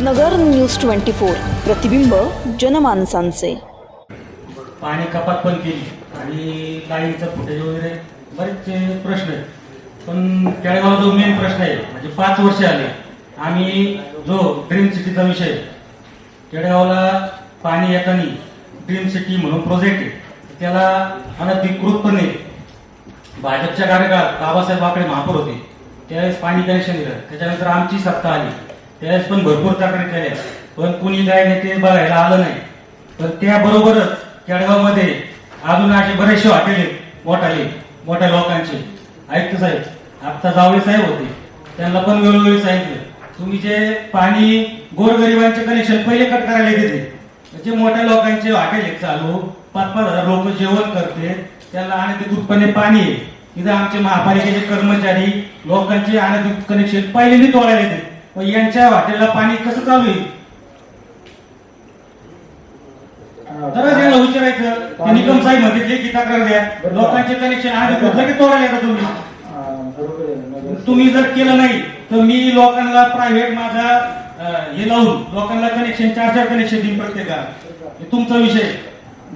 नगर news twenty four. प्रतिबिंब जनमानसांचे. पाणी कपात पण केली. आणि लाईनचं फुटेज वगैरे बरेचसे प्रश्न आहेत. पण केळगाव जो मेन प्रश्न आहे म्हणजे पाच वर्ष आले. आम्ही जो ड्रीम सिटीचा विषय केळगावला पाणी येताना ड्रीम सिटी म्हणून प्रोजेक्ट आहे. त्याला अनधिकृतपणे भाजपच्या कार्यकाळात बाबासाहेब आकडे महापौर होते. त्यावेळेस पाणी कनेक्शन दिलं. त्याच्यानंतर आमची सत्ता आली. त्यावेळेस पण भरपूर तक्रारी केल्या. पण कुणी काय नेते बघायला आलं नाही. पण त्याबरोबरच केडगावमध्ये अजून असे बरेचसे हॉटेल आहेत मोठाले मोठ्या लोकांचे. ऐकत साहेब आता जावळे साहेब होते. त्यांना पण वेळोवेळी सांगितलं. तुम्ही जे पाणी गोरगरिबांचे कनेक्शन पहिले कट करायला देते जे मोठ्या लोकांचे हॉटेल आहेत चालू पाच पाच हजार लोक जेवण करते त्याला अनधिकृतपणे पाणी आहे. इथं आमचे महापालिकेचे कर्मचारी लोकांचे अनधिकृत कनेक्शन पहिल्यांदा तोडायला येते मग यांच्या हॉटेलला पाणी कसं चालू आहे? तर त्यांना विचारायचं. निकम साहेब म्हणते लेखी तक्रार द्या. लोकांचे कनेक्शन अनधिकृत लगेच तोडायला येतात तुम्ही. तुम्ही जर केलं नाही तर मी लोकांना प्रायव्हेट माझा हे लावून लोकांना कनेक्शन चार चार कनेक्शन देईन प्रत्येकाला तुमचा विषय.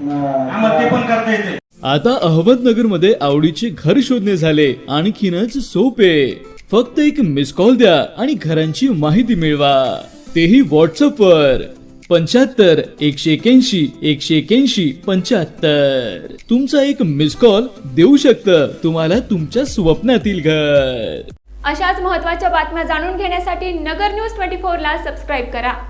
आम्हाला ते पण करता येते आता अहमदनगरमध्ये आवडीचे घर शोधणे झाले. आणखीनच सोपे. फक्त एक मिस कॉल द्या आणि घरांची माहिती मिळवा. तेही व्हॉट्सअपवर पंच्याहत्तर एकशे एक्याऐंशी एकशे एक्याऐंशी पंच्याहत्तर. तुमचा एक मिस कॉल देऊ शकतं. तुम्हाला तुमच्या स्वप्नातील घर. अशाच महत्त्वाच्या बातम्या जाणून घेण्यासाठी नगर न्यूज ट्वेंटी फोरला सबस्क्राईब करा.